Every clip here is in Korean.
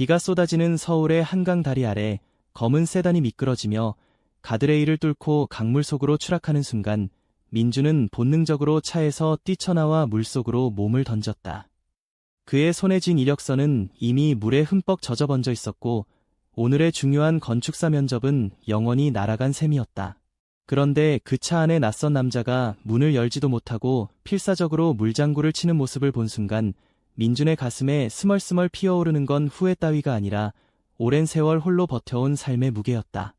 비가 쏟아지는 서울의 한강 다리 아래 검은 세단이 미끄러지며 가드레일을 뚫고 강물 속으로 추락하는 순간 민주는 본능적으로 차에서 뛰쳐나와 물속으로 몸을 던졌다. 그의 손에 쥔 이력서는 이미 물에 흠뻑 젖어 번져 있었고 오늘의 중요한 건축사 면접은 영원히 날아간 셈이었다. 그런데 그 차 안에 낯선 남자가 문을 열지도 못하고 필사적으로 물장구를 치는 모습을 본 순간 민준의 가슴에 스멀스멀 피어오르는 건 후회 따위가 아니라 오랜 세월 홀로 버텨온 삶의 무게였다.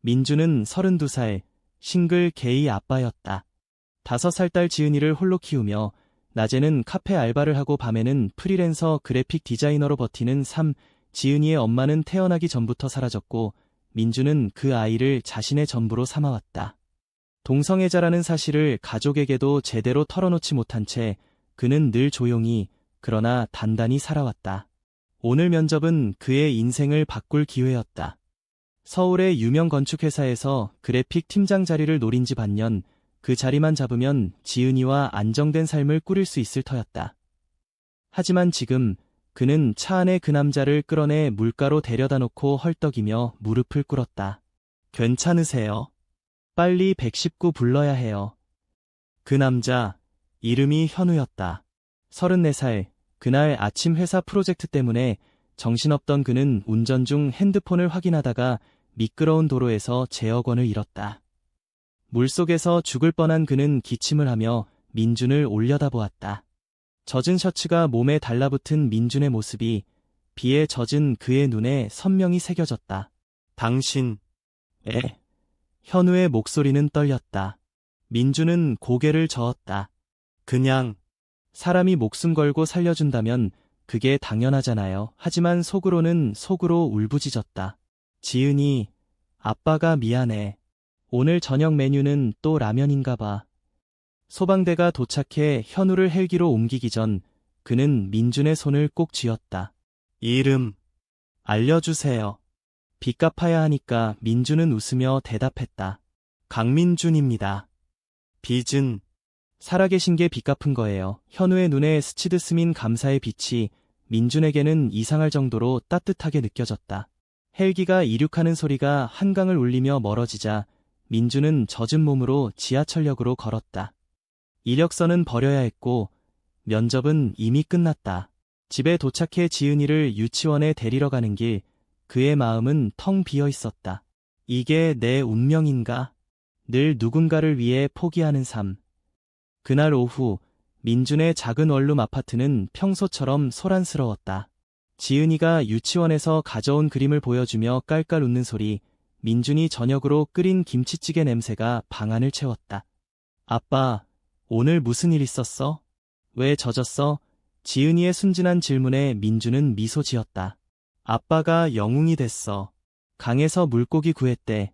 민준은 32살, 싱글 게이 아빠였다. 다섯 살딸 지은이를 홀로 키우며 낮에는 카페 알바를 하고 밤에는 프리랜서 그래픽 디자이너로 버티는 삶, 지은이의 엄마는 태어나기 전부터 사라졌고 민주는 그 아이를 자신의 전부로 삼아왔다. 동성애자라는 사실을 가족에게도 제대로 털어놓지 못한 채 그는 늘 조용히 그러나 단단히 살아왔다. 오늘 면접은 그의 인생을 바꿀 기회였다. 서울의 유명 건축회사에서 그래픽 팀장 자리를 노린 지 반년, 그 자리만 잡으면 지은이와 안정된 삶을 꾸릴 수 있을 터였다. 하지만 지금 그는 차 안에 그 남자를 끌어내 물가로 데려다 놓고 헐떡이며 무릎을 꿇었다. 괜찮으세요? 빨리 119 불러야 해요. 그 남자, 이름이 현우였다. 34살, 그날 아침 회사 프로젝트 때문에 정신없던 그는 운전 중 핸드폰을 확인하다가 미끄러운 도로에서 제어권을 잃었다. 물속에서 죽을 뻔한 그는 기침을 하며 민준을 올려다보았다. 젖은 셔츠가 몸에 달라붙은 민준의 모습이 비에 젖은 그의 눈에 선명히 새겨졌다. 당신, 에. 현우의 목소리는 떨렸다. 민준은 고개를 저었다. 그냥, 사람이 목숨 걸고 살려준다면 그게 당연하잖아요. 하지만 속으로는 속으로 울부짖었다. 지은이, 아빠가 미안해. 오늘 저녁 메뉴는 또 라면인가 봐. 소방대가 도착해 현우를 헬기로 옮기기 전 그는 민준의 손을 꼭 쥐었다. 이름 알려주세요. 빚 갚아야 하니까 민준은 웃으며 대답했다. 강민준입니다. 빚은 살아계신 게 빚 갚은 거예요. 현우의 눈에 스치듯 스민 감사의 빛이 민준에게는 이상할 정도로 따뜻하게 느껴졌다. 헬기가 이륙하는 소리가 한강을 울리며 멀어지자 민준은 젖은 몸으로 지하철역으로 걸었다. 이력서는 버려야 했고 면접은 이미 끝났다. 집에 도착해 지은이를 유치원에 데리러 가는 길 그의 마음은 텅 비어 있었다. 이게 내 운명인가? 늘 누군가를 위해 포기하는 삶. 그날 오후 민준의 작은 원룸 아파트는 평소처럼 소란스러웠다. 지은이가 유치원에서 가져온 그림을 보여주며 깔깔 웃는 소리, 민준이 저녁으로 끓인 김치찌개 냄새가 방안을 채웠다. 아빠, 오늘 무슨 일 있었어? 왜 젖었어? 지은이의 순진한 질문에 민주는 미소 지었다. 아빠가 영웅이 됐어. 강에서 물고기 구했대.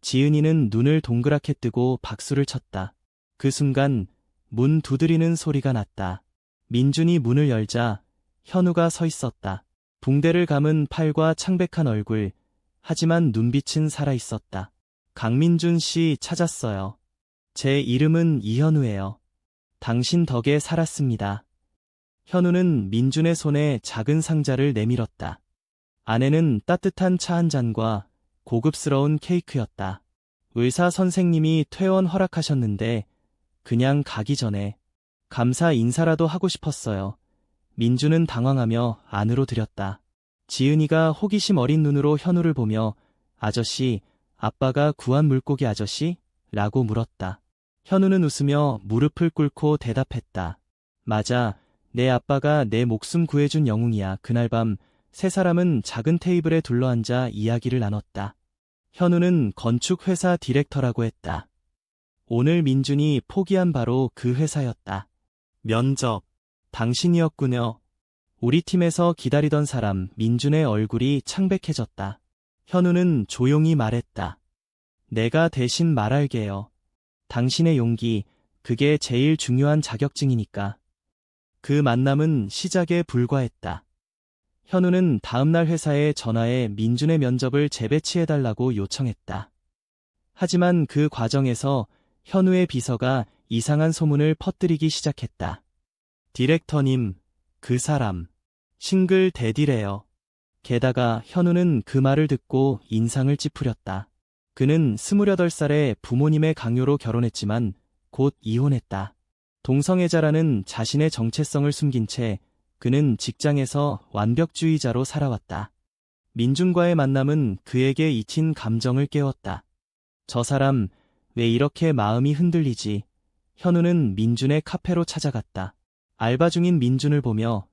지은이는 눈을 동그랗게 뜨고 박수를 쳤다. 그 순간 문 두드리는 소리가 났다. 민준이 문을 열자 현우가 서 있었다. 붕대를 감은 팔과 창백한 얼굴, 하지만 눈빛은 살아있었다. 강민준 씨 찾았어요. 제 이름은 이현우예요. 당신 덕에 살았습니다. 현우는 민준의 손에 작은 상자를 내밀었다. 안에는 따뜻한 차 한 잔과 고급스러운 케이크였다. 의사 선생님이 퇴원 허락하셨는데 그냥 가기 전에 감사 인사라도 하고 싶었어요. 민준은 당황하며 안으로 들였다. 지은이가 호기심 어린 눈으로 현우를 보며 아저씨, 아빠가 구한 물고기 아저씨? 라고 물었다. 현우는 웃으며 무릎을 꿇고 대답했다. 맞아. 내 아빠가 내 목숨 구해준 영웅이야. 그날 밤 세 사람은 작은 테이블에 둘러앉아 이야기를 나눴다. 현우는 건축회사 디렉터라고 했다. 오늘 민준이 포기한 바로 그 회사였다. 면접. 당신이었군요. 우리 팀에서 기다리던 사람 민준의 얼굴이 창백해졌다. 현우는 조용히 말했다. 내가 대신 말할게요. 당신의 용기, 그게 제일 중요한 자격증이니까. 그 만남은 시작에 불과했다. 현우는 다음날 회사에 전화해 민준의 면접을 재배치해달라고 요청했다. 하지만 그 과정에서 현우의 비서가 이상한 소문을 퍼뜨리기 시작했다. 디렉터님, 그 사람, 싱글 대디래요. 게다가 현우는 그 말을 듣고 인상을 찌푸렸다. 그는 28살에 부모님의 강요로 결혼했지만 곧 이혼했다. 동성애자라는 자신의 정체성을 숨긴 채 그는 직장에서 완벽주의자로 살아왔다. 민준과의 만남은 그에게 잊힌 감정을 깨웠다. 저 사람 왜 이렇게 마음이 흔들리지? 현우는 민준의 카페로 찾아갔다. 알바 중인 민준을 보며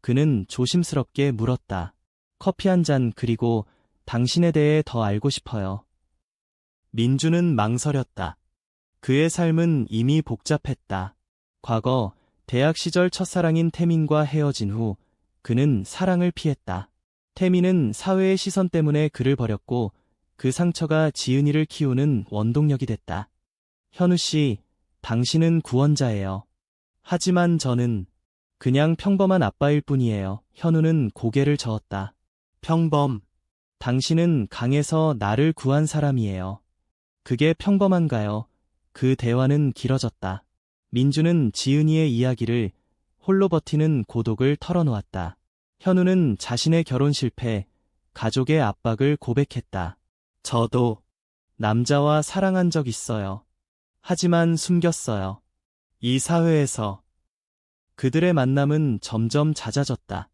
그는 조심스럽게 물었다. 커피 한 잔 그리고 당신에 대해 더 알고 싶어요. 민준은 망설였다. 그의 삶은 이미 복잡했다. 과거 대학 시절 첫사랑인 태민과 헤어진 후 그는 사랑을 피했다. 태민은 사회의 시선 때문에 그를 버렸고 그 상처가 지은이를 키우는 원동력이 됐다. 현우 씨, 당신은 구원자예요. 하지만 저는 그냥 평범한 아빠일 뿐이에요. 현우는 고개를 저었다. 평범. 당신은 강에서 나를 구한 사람이에요. 그게 평범한가요? 그 대화는 길어졌다. 민주는 지은이의 이야기를 홀로 버티는 고독을 털어놓았다. 현우는 자신의 결혼 실패, 가족의 압박을 고백했다. 저도 남자와 사랑한 적 있어요. 하지만 숨겼어요. 이 사회에서 그들의 만남은 점점 잦아졌다.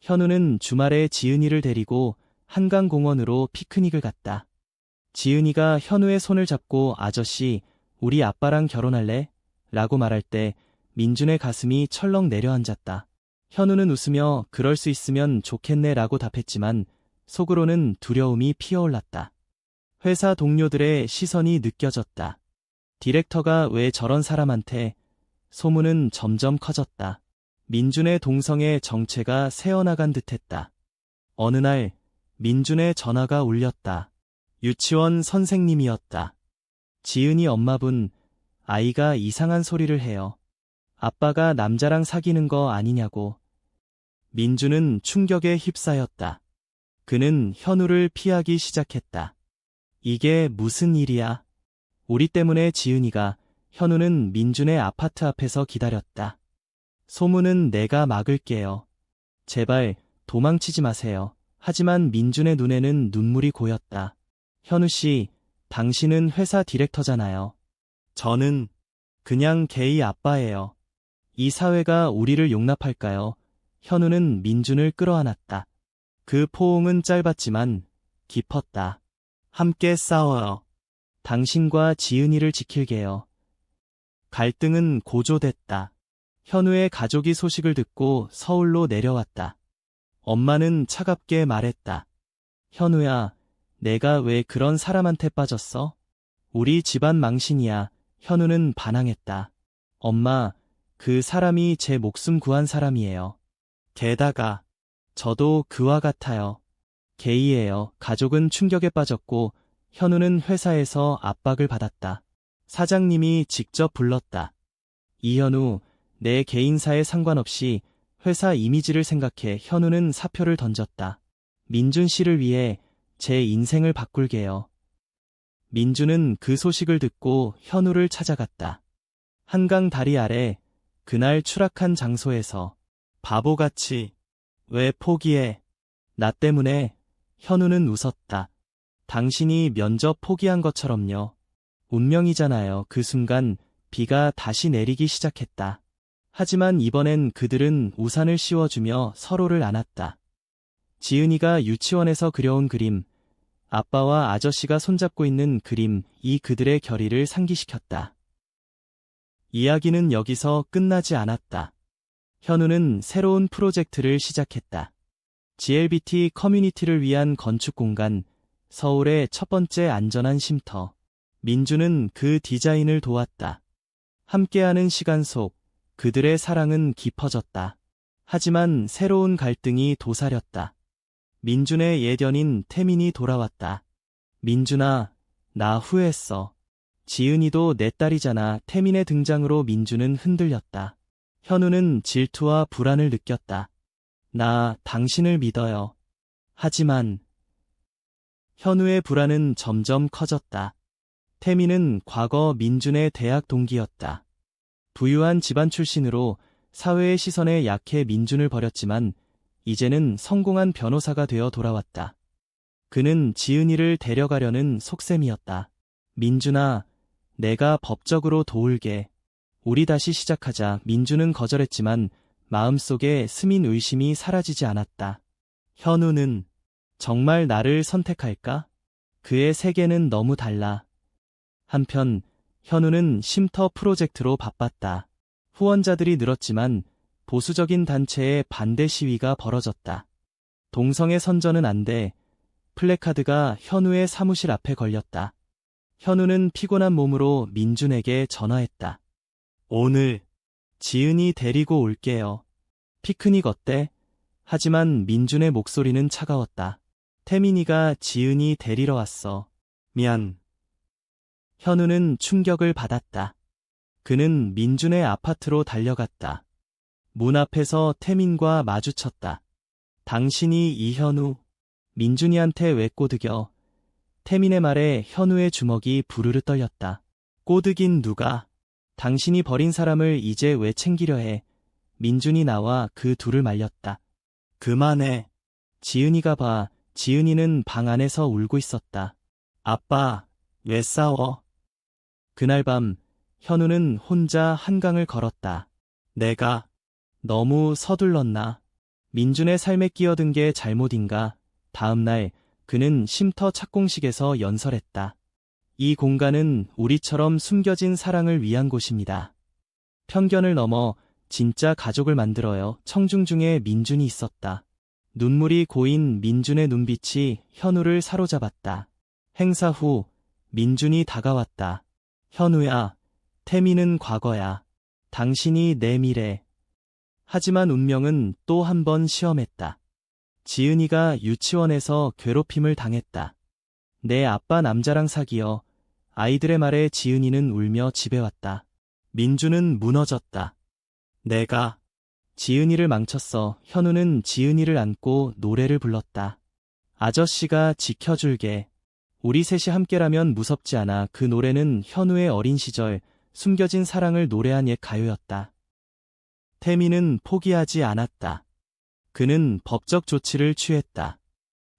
현우는 주말에 지은이를 데리고 한강공원으로 피크닉을 갔다. 지은이가 현우의 손을 잡고 아저씨, 우리 아빠랑 결혼할래? 라고 말할 때 민준의 가슴이 철렁 내려앉았다. 현우는 웃으며 그럴 수 있으면 좋겠네 라고 답했지만 속으로는 두려움이 피어올랐다. 회사 동료들의 시선이 느껴졌다. 디렉터가 왜 저런 사람한테 소문은 점점 커졌다. 민준의 동성애 정체가 새어나간 듯했다. 어느 날 민준의 전화가 울렸다. 유치원 선생님이었다. 지은이 엄마분, 아이가 이상한 소리를 해요. 아빠가 남자랑 사귀는 거 아니냐고. 민준은 충격에 휩싸였다. 그는 현우를 피하기 시작했다. 이게 무슨 일이야? 우리 때문에 지은이가 현우는 민준의 아파트 앞에서 기다렸다. 소문은 내가 막을게요. 제발 도망치지 마세요. 하지만 민준의 눈에는 눈물이 고였다. 현우 씨, 당신은 회사 디렉터잖아요. 저는 그냥 게이 아빠예요. 이 사회가 우리를 용납할까요? 현우는 민준을 끌어안았다. 그 포옹은 짧았지만 깊었다. 함께 싸워요. 당신과 지은이를 지킬게요. 갈등은 고조됐다. 현우의 가족이 소식을 듣고 서울로 내려왔다. 엄마는 차갑게 말했다. 현우야, 내가 왜 그런 사람한테 빠졌어? 우리 집안 망신이야. 현우는 반항했다. 엄마, 그 사람이 제 목숨 구한 사람이에요. 게다가, 저도 그와 같아요. 게이예요. 가족은 충격에 빠졌고, 현우는 회사에서 압박을 받았다. 사장님이 직접 불렀다. 이현우, 내 개인사에 상관없이 회사 이미지를 생각해 현우는 사표를 던졌다. 민준 씨를 위해 제 인생을 바꿀게요. 민주는 그 소식을 듣고 현우를 찾아갔다. 한강 다리 아래 그날 추락한 장소에서 바보같이 왜 포기해? 나 때문에 현우는 웃었다. 당신이 면접 포기한 것처럼요. 운명이잖아요. 그 순간 비가 다시 내리기 시작했다. 하지만 이번엔 그들은 우산을 씌워주며 서로를 안았다. 지은이가 유치원에서 그려온 그림, 아빠와 아저씨가 손잡고 있는 그림, 이 그들의 결의를 상기시켰다. 이야기는 여기서 끝나지 않았다. 현우는 새로운 프로젝트를 시작했다. GLBT 커뮤니티를 위한 건축 공간, 서울의 첫 번째 안전한 쉼터. 민주는 그 디자인을 도왔다. 함께하는 시간 속 그들의 사랑은 깊어졌다. 하지만 새로운 갈등이 도사렸다. 민준의 예견인 태민이 돌아왔다. 민준아, 나 후회했어. 지은이도 내 딸이잖아. 태민의 등장으로 민준은 흔들렸다. 현우는 질투와 불안을 느꼈다. 나 당신을 믿어요. 하지만 현우의 불안은 점점 커졌다. 태민은 과거 민준의 대학 동기였다. 부유한 집안 출신으로 사회의 시선에 약해 민준을 버렸지만 이제는 성공한 변호사가 되어 돌아왔다. 그는 지은이를 데려가려는 속셈이었다. 민준아, 내가 법적으로 도울게. 우리 다시 시작하자. 민준은 거절했지만 마음속에 스민 의심이 사라지지 않았다. 현우는 정말 나를 선택할까? 그의 세계는 너무 달라. 한편 현우는 쉼터 프로젝트로 바빴다. 후원자들이 늘었지만 보수적인 단체의 반대 시위가 벌어졌다. 동성애 선전은 안 돼. 플래카드가 현우의 사무실 앞에 걸렸다. 현우는 피곤한 몸으로 민준에게 전화했다. 오늘 지은이 데리고 올게요. 피크닉 어때? 하지만 민준의 목소리는 차가웠다. 태민이가 지은이 데리러 왔어. 미안. 현우는 충격을 받았다. 그는 민준의 아파트로 달려갔다. 문 앞에서 태민과 마주쳤다. 당신이 이현우. 민준이한테 왜 꼬드겨? 태민의 말에 현우의 주먹이 부르르 떨렸다. 꼬드긴 누가? 당신이 버린 사람을 이제 왜 챙기려 해? 민준이 나와 그 둘을 말렸다. 그만해. 지은이가 봐. 지은이는 방 안에서 울고 있었다. 아빠, 왜 싸워? 그날 밤, 현우는 혼자 한강을 걸었다. 내가 너무 서둘렀나? 민준의 삶에 끼어든 게 잘못인가? 다음날 그는 쉼터 착공식에서 연설했다. 이 공간은 우리처럼 숨겨진 사랑을 위한 곳입니다. 편견을 넘어 진짜 가족을 만들어요. 청중 중에 민준이 있었다. 눈물이 고인 민준의 눈빛이 현우를 사로잡았다. 행사 후 민준이 다가왔다. 현우야, 태미는 과거야. 당신이 내 미래. 하지만 운명은 또 한 번 시험했다. 지은이가 유치원에서 괴롭힘을 당했다. 내 아빠 남자랑 사귀어 아이들의 말에 지은이는 울며 집에 왔다. 민주는 무너졌다. 내가 지은이를 망쳤어. 현우는 지은이를 안고 노래를 불렀다. 아저씨가 지켜줄게. 우리 셋이 함께라면 무섭지 않아. 그 노래는 현우의 어린 시절 숨겨진 사랑을 노래한 옛 가요였다. 태미는 포기하지 않았다. 그는 법적 조치를 취했다.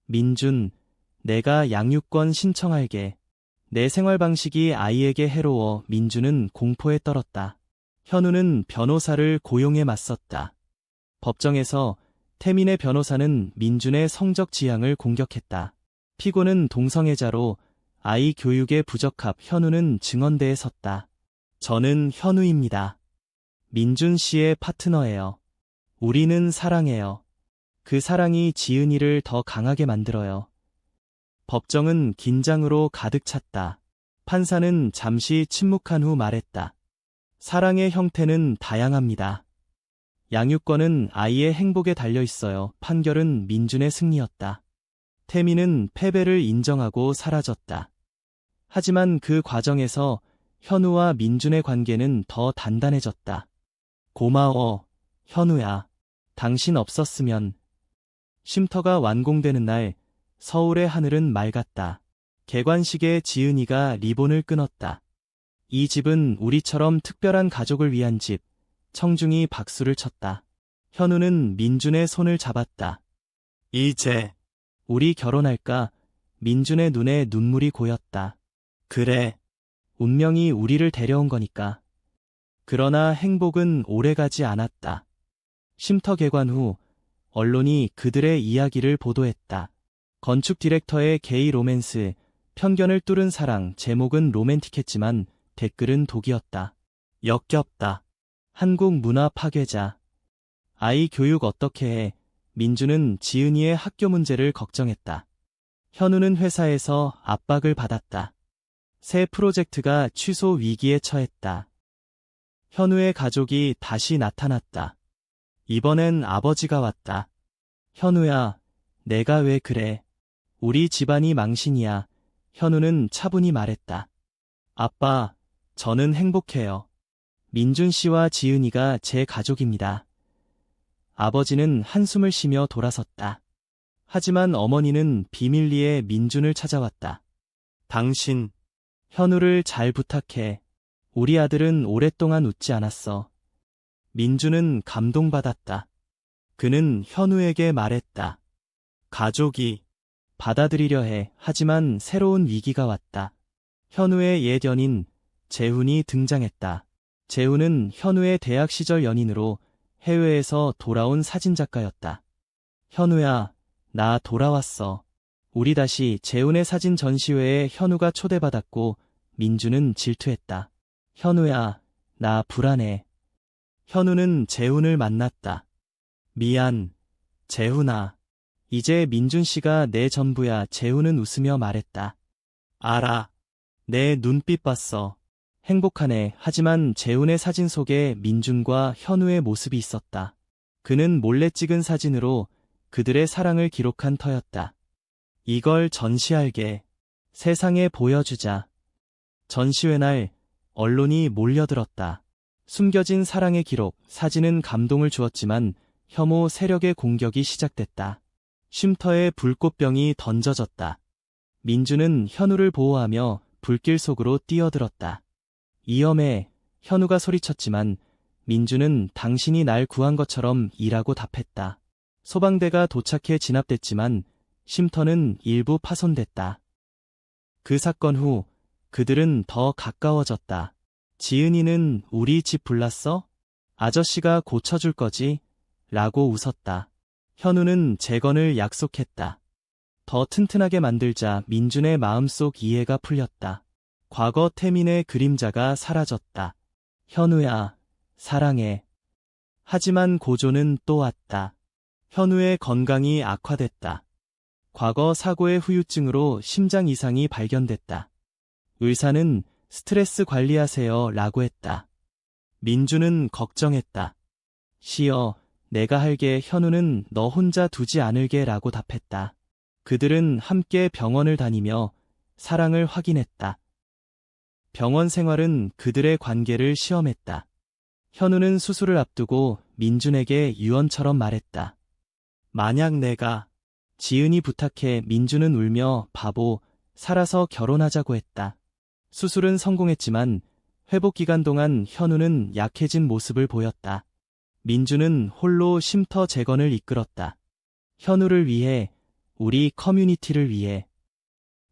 민준, 내가 양육권 신청할게. 내 생활 방식이 아이에게 해로워 민준은 공포에 떨었다. 현우는 변호사를 고용해 맞섰다. 법정에서 태민의 변호사는 민준의 성적 지향을 공격했다. 피고는 동성애자로 아이 교육에 부적합 현우는 증언대에 섰다. 저는 현우입니다. 민준 씨의 파트너예요. 우리는 사랑해요. 그 사랑이 지은이를 더 강하게 만들어요. 법정은 긴장으로 가득 찼다. 판사는 잠시 침묵한 후 말했다. 사랑의 형태는 다양합니다. 양육권은 아이의 행복에 달려 있어요. 판결은 민준의 승리였다. 태미는 패배를 인정하고 사라졌다. 하지만 그 과정에서 현우와 민준의 관계는 더 단단해졌다. 고마워, 현우야. 당신 없었으면. 쉼터가 완공되는 날, 서울의 하늘은 맑았다. 개관식에 지은이가 리본을 끊었다. 이 집은 우리처럼 특별한 가족을 위한 집. 청중이 박수를 쳤다. 현우는 민준의 손을 잡았다. 이제 우리 결혼할까? 민준의 눈에 눈물이 고였다. 그래. 운명이 우리를 데려온 거니까. 그러나 행복은 오래가지 않았다. 쉼터 개관 후 언론이 그들의 이야기를 보도했다. 건축 디렉터의 게이 로맨스, 편견을 뚫은 사랑, 제목은 로맨틱했지만 댓글은 독이었다. 역겹다. 한국 문화 파괴자. 아이 교육 어떻게 해? 민주는 지은이의 학교 문제를 걱정했다. 현우는 회사에서 압박을 받았다. 새 프로젝트가 취소 위기에 처했다. 현우의 가족이 다시 나타났다. 이번엔 아버지가 왔다. 현우야, 내가 왜 그래? 우리 집안이 망신이야. 현우는 차분히 말했다. 아빠, 저는 행복해요. 민준 씨와 지은이가 제 가족입니다. 아버지는 한숨을 쉬며 돌아섰다. 하지만 어머니는 비밀리에 민준을 찾아왔다. 당신, 현우를 잘 부탁해. 우리 아들은 오랫동안 웃지 않았어. 민준은 감동받았다. 그는 현우에게 말했다. 가족이 받아들이려 해. 하지만 새로운 위기가 왔다. 현우의 옛 연인 재훈이 등장했다. 재훈은 현우의 대학 시절 연인으로 해외에서 돌아온 사진작가였다. 현우야, 나 돌아왔어. 우리 다시 재훈의 사진 전시회에 현우가 초대받았고 민주는 질투했다. 현우야, 나 불안해. 현우는 재훈을 만났다. 미안, 재훈아. 이제 민준 씨가 내 전부야. 재훈은 웃으며 말했다. 알아. 내 눈빛 봤어. 행복하네. 하지만 재훈의 사진 속에 민준과 현우의 모습이 있었다. 그는 몰래 찍은 사진으로 그들의 사랑을 기록한 터였다. 이걸 전시할게. 세상에 보여주자. 전시회 날 언론이 몰려들었다. 숨겨진 사랑의 기록, 사진은 감동을 주었지만 혐오 세력의 공격이 시작됐다. 쉼터에 불꽃병이 던져졌다. 민주는 현우를 보호하며 불길 속으로 뛰어들었다. 위험해, 현우가 소리쳤지만 민주는 당신이 날 구한 것처럼 일하고 답했다. 소방대가 도착해 진압됐지만 쉼터는 일부 파손됐다. 그 사건 후 그들은 더 가까워졌다. 지은이는 우리 집 불났어? 아저씨가 고쳐줄 거지? 라고 웃었다. 현우는 재건을 약속했다. 더 튼튼하게 만들자 민준의 마음속 이해가 풀렸다. 과거 태민의 그림자가 사라졌다. 현우야, 사랑해. 하지만 고조는 또 왔다. 현우의 건강이 악화됐다. 과거 사고의 후유증으로 심장 이상이 발견됐다. 의사는 스트레스 관리하세요 라고 했다. 민주는 걱정했다. 쉬어, 내가 할게 현우는 너 혼자 두지 않을게 라고 답했다. 그들은 함께 병원을 다니며 사랑을 확인했다. 병원 생활은 그들의 관계를 시험했다. 현우는 수술을 앞두고 민준에게 유언처럼 말했다. 만약 내가 지은이 부탁해 민준은 울며 바보, 살아서 결혼하자고 했다. 수술은 성공했지만 회복 기간 동안 현우는 약해진 모습을 보였다. 민주는 홀로 쉼터 재건을 이끌었다. 현우를 위해, 우리 커뮤니티를 위해.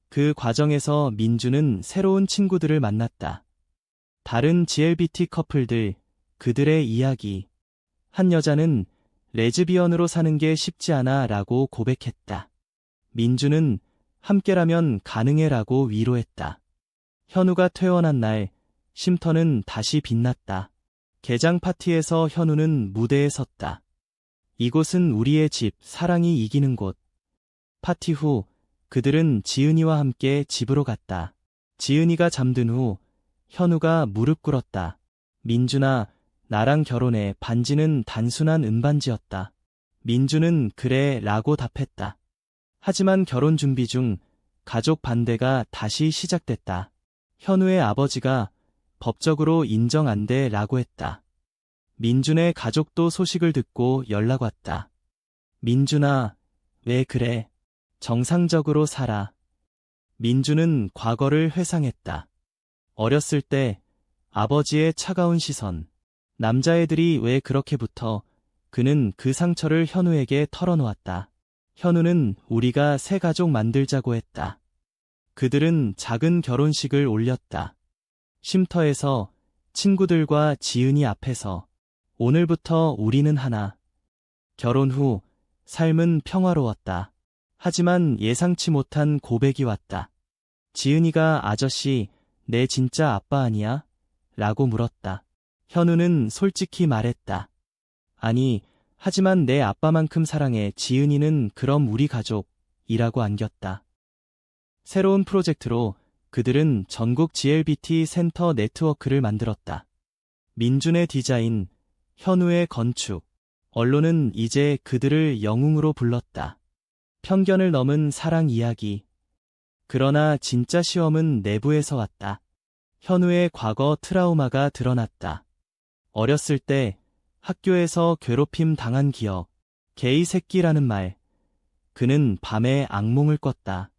그 과정에서 민주는 새로운 친구들을 만났다. 다른 GLBT 커플들, 그들의 이야기. 한 여자는 레즈비언으로 사는 게 쉽지 않아 라고 고백했다. 민주는 함께라면 가능해 라고 위로했다. 현우가 퇴원한 날, 쉼터는 다시 빛났다. 개장 파티에서 현우는 무대에 섰다. 이곳은 우리의 집, 사랑이 이기는 곳. 파티 후 그들은 지은이와 함께 집으로 갔다. 지은이가 잠든 후 현우가 무릎 꿇었다. 민준아, 나랑 결혼해 반지는 단순한 은반지였다. 민주는 그래 라고 답했다. 하지만 결혼 준비 중 가족 반대가 다시 시작됐다. 현우의 아버지가 법적으로 인정 안 돼 라고 했다. 민준의 가족도 소식을 듣고 연락 왔다. 민준아, 왜 그래? 정상적으로 살아. 민준은 과거를 회상했다. 어렸을 때 아버지의 차가운 시선, 남자애들이 왜 그렇게 붙어 그는 그 상처를 현우에게 털어놓았다. 현우는 우리가 새 가족 만들자고 했다. 그들은 작은 결혼식을 올렸다. 쉼터에서 친구들과 지은이 앞에서 오늘부터 우리는 하나. 결혼 후 삶은 평화로웠다. 하지만 예상치 못한 고백이 왔다. 지은이가 아저씨, 내 진짜 아빠 아니야? 라고 물었다. 현우는 솔직히 말했다. 아니, 하지만 내 아빠만큼 사랑해 지은이는 그럼 우리 가족, 이라고 안겼다. 새로운 프로젝트로 그들은 전국 GLBT 센터 네트워크를 만들었다. 민준의 디자인, 현우의 건축, 언론은 이제 그들을 영웅으로 불렀다. 편견을 넘은 사랑 이야기. 그러나 진짜 시험은 내부에서 왔다. 현우의 과거 트라우마가 드러났다. 어렸을 때 학교에서 괴롭힘 당한 기억, 개이 새끼라는 말. 그는 밤에 악몽을 꿨다.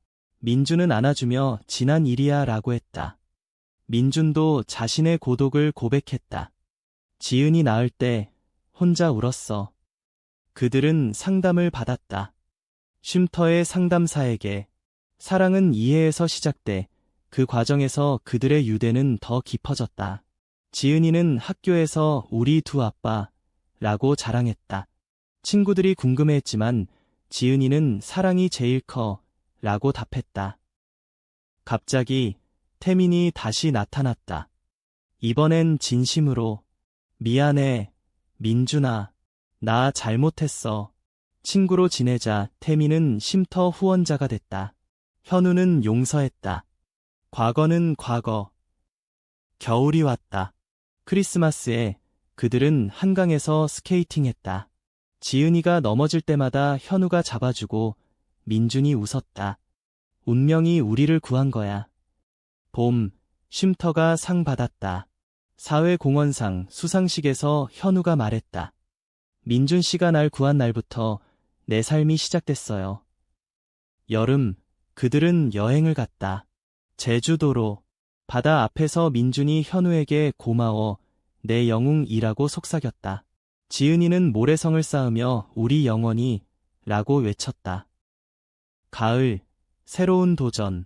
민준은 안아주며 지난 일이야 라고 했다. 민준도 자신의 고독을 고백했다. 지은이 낳을 때 혼자 울었어. 그들은 상담을 받았다. 쉼터의 상담사에게 사랑은 이해에서 시작돼 그 과정에서 그들의 유대는 더 깊어졌다. 지은이는 학교에서 우리 두 아빠 라고 자랑했다. 친구들이 궁금해했지만 지은이는 사랑이 제일 커 라고 답했다. 갑자기 태민이 다시 나타났다. 이번엔 진심으로 미안해 민준아 나 잘못했어. 친구로 지내자 태민은 쉼터 후원자가 됐다. 현우는 용서했다. 과거는 과거. 겨울이 왔다. 크리스마스에 그들은 한강에서 스케이팅했다. 지은이가 넘어질 때마다 현우가 잡아주고 민준이 웃었다. 운명이 우리를 구한 거야. 봄, 쉼터가 상 받았다. 사회공헌상 수상식에서 현우가 말했다. 민준 씨가 날 구한 날부터 내 삶이 시작됐어요. 여름, 그들은 여행을 갔다. 제주도로 바다 앞에서 민준이 현우에게 고마워 내 영웅이라고 속삭였다. 지은이는 모래성을 쌓으며 우리 영원히 라고 외쳤다. 가을, 새로운 도전.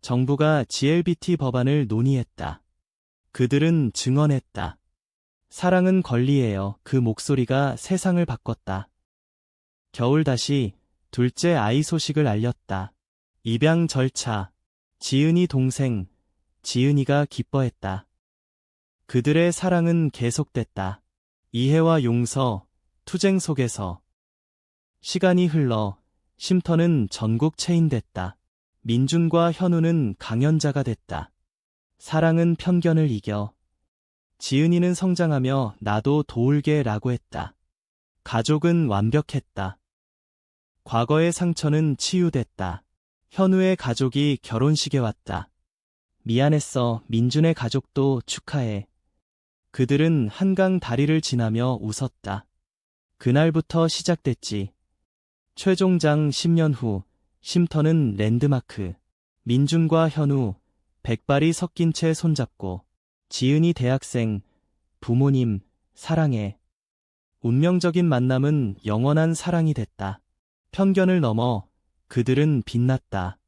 정부가 GLBT 법안을 논의했다. 그들은 증언했다. 사랑은 권리예요. 그 목소리가 세상을 바꿨다. 겨울 다시 둘째 아이 소식을 알렸다. 입양 절차. 지은이 동생, 지은이가 기뻐했다. 그들의 사랑은 계속됐다. 이해와 용서, 투쟁 속에서. 시간이 흘러 쉼터는 전국 체인됐다. 민준과 현우는 강연자가 됐다. 사랑은 편견을 이겨. 지은이는 성장하며 나도 도울게 라고 했다. 가족은 완벽했다. 과거의 상처는 치유됐다. 현우의 가족이 결혼식에 왔다. 미안했어. 민준의 가족도 축하해. 그들은 한강 다리를 지나며 웃었다. 그날부터 시작됐지. 최종장 10년 후, 쉼터는 랜드마크. 민준과 현우, 백발이 섞인 채 손잡고, 지은이 대학생, 부모님, 사랑해. 운명적인 만남은 영원한 사랑이 됐다. 편견을 넘어 그들은 빛났다.